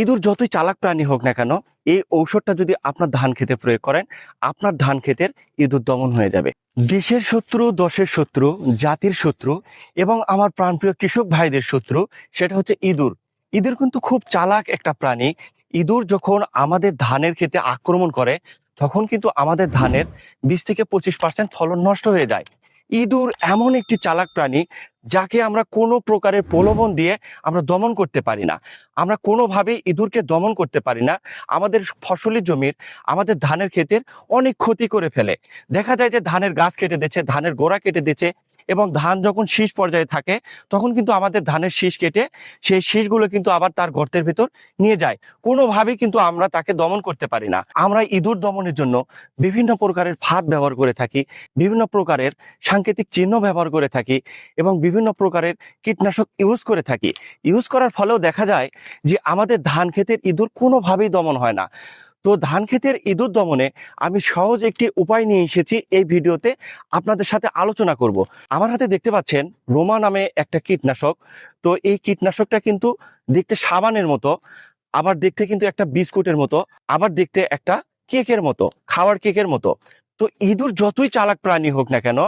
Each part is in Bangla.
ইঁদুর যতই চালাক প্রাণী হোক না কেন, এই ঔষধটা যদি আপনার ধান খেতে প্রয়োগ করেন, আপনার ধান ক্ষেতের ইঁদুর দমন হয়ে যাবে। দেশের শত্রু দশের শত্রু, জাতির শত্রু এবং আমার প্রাণপ্রিয় কৃষক ভাইদের শত্রু, সেটা হচ্ছে ইঁদুর। ইঁদুর কিন্তু খুব চালাক একটা প্রাণী। ইঁদুর যখন আমাদের ধানের ক্ষেতে আক্রমণ করে, তখন কিন্তু আমাদের ধানের বিশ থেকে পঁচিশ পার্সেন্ট ফলন নষ্ট হয়ে যায়। ইঁদুর এমন একটি চালাক প্রাণী যাকে আমরা কোনো প্রকারের প্রলোভন দিয়ে আমরা দমন করতে পারি না। আমরা কোনোভাবে ইঁদুরকে দমন করতে পারি না। আমাদের ফসলি জমির, আমাদের ধানের ক্ষেতের অনেক ক্ষতি করে ফেলে। দেখা যায় যে ধানের গাছ কেটে দিচ্ছে, ধানের গোড়া কেটে দিচ্ছে এবং ধান যখন শীষ পর্যায়ে থাকে, তখন কিন্তু আমাদের ধানের শীষ কেটে সেই শীষগুলো কিন্তু আবার তার গর্তের ভেতর নিয়ে যায়। কোনোভাবেই কিন্তু আমরা তাকে দমন করতে পারি না। আমরা ইঁদুর দমনের জন্য বিভিন্ন প্রকারের ফাঁদ ব্যবহার করে থাকি, বিভিন্ন প্রকারের সাংকেতিক চিহ্ন ব্যবহার করে থাকি এবং বিভিন্ন প্রকারের কীটনাশক ইউজ করে থাকি। ইউজ করার ফলেও দেখা যায় যে আমাদের ধান ক্ষেতের ইঁদুর কোনোভাবেই দমন হয় না। তো ধান ক্ষেতের ইঁদুর দমনে আমি সহজ একটি উপায় নিয়ে এসেছি এই ভিডিওতে। আপনাদের সাথে আলোচনা করব। আমার হাতে দেখতে পাচ্ছেন রোমা নামে একটা কীটনাশক। তো এই কীটনাশকটা কিন্তু দেখতে সাবানের মতো, আবার দেখতে কিন্তু একটা বিস্কুটের মতো, আবার দেখতে একটা কেকের মতো, খাওয়ার কেকের মতো। তো ইঁদুর যতই চালাক প্রাণী হোক না কেন,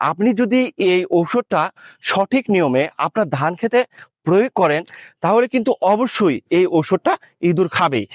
আপনি যদি এই ঔষধটা সঠিক নিয়মে আপনার ধান খেতে প্রয়োগ করেন, তাহলে কিন্তু অবশ্যই এই ঔষধটা ইঁদুর খাবেই।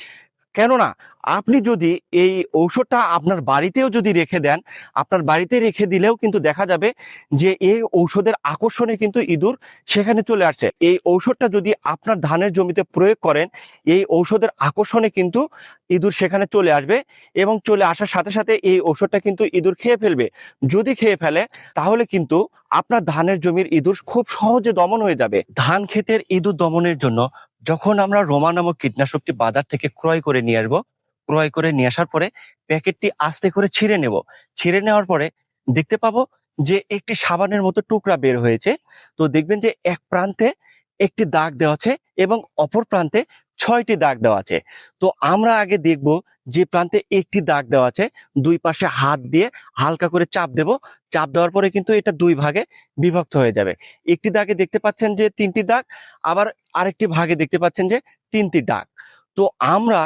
কেননা, আপনি যদি এই ঔষধটা আপনার বাড়িতেও যদি রেখে দেন, আপনার বাড়িতে রেখে দিলেও কিন্তু দেখা যাবে যে এই ঔষধের আকর্ষণে কিন্তু ইঁদুর সেখানে চলে আসছে। এই ঔষধটা যদি আপনার ধানের জমিতে প্রয়োগ করেন, এই ঔষধের আকর্ষণে কিন্তু ইঁদুর সেখানে চলে আসবে এবং চলে আসার সাথে সাথে এই ঔষধটা কিন্তু ইঁদুর খেয়ে ফেলবে। যদি খেয়ে ফেলে, তাহলে কিন্তু আপনার ধানের জমির ইঁদুর খুব সহজে দমন হয়ে যাবে। ধান ক্ষেতের ইঁদুর দমনের জন্য যখন আমরা রোমা নামক কীটনাশকটি বাজার থেকে ক্রয় করে নিয়ে আসব, ক্রয় করে নিয়ে আসার পরে প্যাকেটটি আস্তে করে ছিঁড়ে নেব। ছিঁড়ে নেওয়ার পরে দেখতে পাবো যে একটি সাবানের মতো টুকরা বের হয়েছে। তো দেখবেন যে এক প্রান্তে একটি দাগ দেওয়া আছে এবং অপর প্রান্তে ছয়টি দাগ দেওয়া আছে। তো আমরা আগে দেখব যে প্রান্তে একটি দাগ দেওয়া আছে, দুই পাশে হাত দিয়ে হালকা করে চাপ দেব। চাপ দেওয়ার পরে কিন্তু এটা দুই ভাগে বিভক্ত হয়ে যাবে। একটি দাগে দেখতে পাচ্ছেন যে তিনটি দাগ, আবার আরেকটি ভাগে দেখতে পাচ্ছেন যে তিনটি দাগ। তো আমরা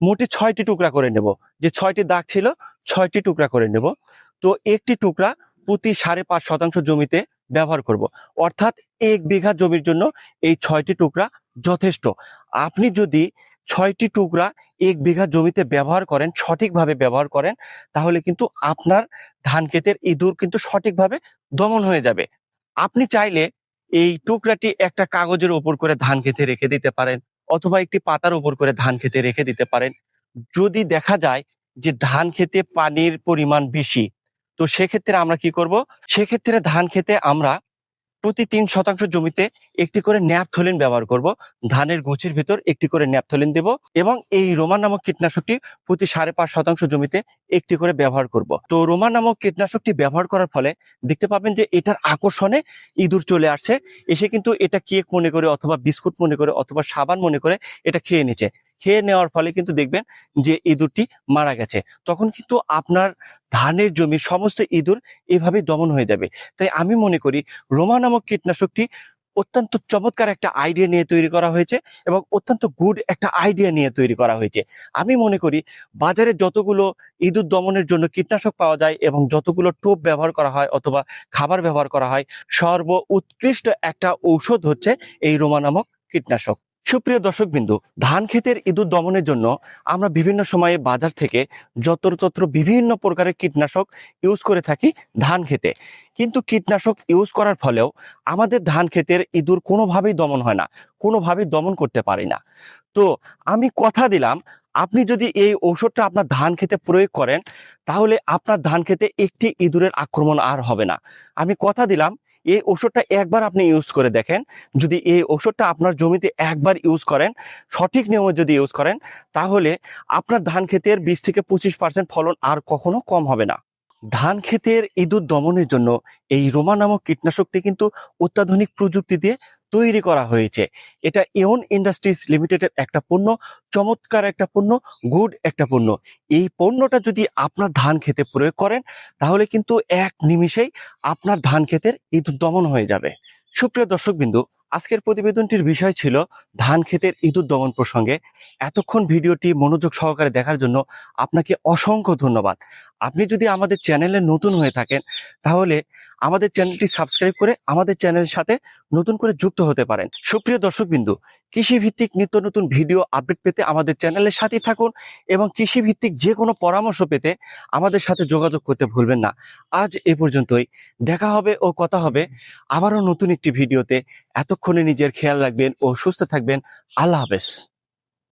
মোটে ছয়টি টুকরা করে নেব। যে ছয়টি দাগ ছিল, ছয়টি টুকরা করে নেব। তো একটি টুকরা প্রতি সাড়ে পাঁচ শতাংশ জমিতে ব্যবহার করব। অর্থাৎ এক বিঘা জমির জন্য এই ছয়টি টুকরা যথেষ্ট। আপনি যদি ছয়টি টুকরা এক বিঘা জমিতে ব্যবহার করেন, সঠিকভাবে ব্যবহার করেন, তাহলে কিন্তু আপনার ধান ক্ষেতের ইঁদুর কিন্তু সঠিকভাবে দমন হয়ে যাবে। আপনি চাইলে এই টুকরাটি একটা কাগজের উপর করে ধান খেতে রেখে দিতে পারেন, অথবা একটি পাতার উপর করে ধান খেতে রেখে দিতে পারেন। যদি দেখা যায় যে ধান খেতে পানির পরিমাণ বেশি তো সেক্ষেত্রে আমরা কি করব? সেক্ষেত্রে ধান খেতে আমরা প্রতি তিন শতাংশ জমিতে একটি করে ন্যাপথলিন ব্যবহার করব। ধানের গোছের ভিতর একটি করে ন্যাপথলিন দেব এবং এই রোমান নামক কীটনাশকটি প্রতি সাড়ে পাঁচ শতাংশ জমিতে একটি করে ব্যবহার করব। তো রোমান নামক কীটনাশকটি ব্যবহার করার ফলে দেখতে পাবেন যে এটার আকর্ষণে ইঁদুর চলে আসছে। এসে কিন্তু এটা কেক মনে করে অথবা বিস্কুট মনে করে অথবা সাবান মনে করে এটা খেয়ে নিচ্ছে। খেয়ে নেওয়ার ফলে কিন্তু দেখবেন যে ইঁদুরটি মারা গেছে। তখন কিন্তু আপনার ধানের জমির সমস্ত ইঁদুর এভাবে দমন হয়ে যাবে। তাই আমি মনে করি রোমা নামক কীটনাশকটি অত্যন্ত চমৎকার একটা আইডিয়া নিয়ে তৈরি করা হয়েছে এবং অত্যন্ত গুড একটা আইডিয়া নিয়ে তৈরি করা হয়েছে। আমি মনে করি বাজারে যতগুলো ইঁদুর দমনের জন্য কীটনাশক পাওয়া যায় এবং যতগুলো টোপ ব্যবহার করা হয় অথবা খাবার ব্যবহার করা হয় সর্ব উৎকৃষ্ট একটা ঔষধ হচ্ছে এই রোমা নামক কীটনাশক। সুপ্রিয় দর্শক বিন্দু ধান ক্ষেতের ইঁদুর দমনের জন্য আমরা বিভিন্ন সময়ে বাজার থেকে যত্রতত্র বিভিন্ন প্রকারের কীটনাশক ইউজ করে থাকি ধান খেতে কিন্তু কীটনাশক ইউজ করার ফলেও আমাদের ধান ক্ষেতের ইঁদুর কোনোভাবেই দমন হয় না, কোনোভাবেই দমন করতে পারি না। তো আমি কথা দিলাম, আপনি যদি এই ঔষধটা আপনার ধান খেতে প্রয়োগ করেন, তাহলে আপনার ধান খেতে একটি ইঁদুরের আক্রমণ আর হবে না। আমি কথা দিলাম এই ওষুধটা একবার আপনি ইউজ করে দেখেন। যদি এই ওষুধটা আপনার জমিতে একবার ইউজ করেন, সঠিক নিয়মে যদি ইউজ করেন, তাহলে আপনার ধান ক্ষেতের বিশ থেকে পঁচিশ পার্সেন্ট ফলন আর কখনো কম হবে না। ধান ক্ষেতের ইঁদুর দমনের জন্য এই রোমা নামক কীটনাশকটি কিন্তু অত্যাধুনিক প্রযুক্তি দিয়ে তৈরি করা হয়েছে। এটা ইয়ন ইন্ডাস্ট্রিজ লিমিটেডের একটা পণ্য, চমৎকার একটা পণ্য, গুড একটা পণ্য। এই পণ্যটা যদি আপনার ধান খেতে প্রয়োগ করেন, তাহলে কিন্তু এক নিমিষেই আপনার ধান খেতের ইঁদুর দমন হয়ে যাবে। সুপ্রিয় দর্শক বিন্দু আজকের প্রতিবেদনটির বিষয় ছিল ধান ক্ষেতের ইঁদুর দমন প্রসঙ্গে। এতক্ষণ ভিডিওটি মনোযোগ সহকারে দেখার জন্য আপনাকে অসংখ্য ধন্যবাদ। আপনি যদি আমাদের চ্যানেলে নতুন হয়ে থাকেন, তাহলে আমাদের চ্যানেলটি সাবস্ক্রাইব করে আমাদের চ্যানেলের সাথে নতুন করে যুক্ত হতে পারেন। সুপ্রিয় দর্শকবিন্দু কৃষি ভিত্তিক নিত্য নতুন ভিডিও আপডেট পেতে আমাদের চ্যানেলের সাথেই থাকুন এবং কৃষি ভিত্তিক যে কোনো পরামর্শ পেতে আমাদের সাথে যোগাযোগ করতে ভুলবেন না। আজ এ পর্যন্তই। দেখা হবে ও কথা হবে আবারও নতুন একটি ভিডিওতে। এতক্ষণে নিজের খেয়াল রাখবেন ও সুস্থ থাকবেন। আল্লাহ হাফেজ।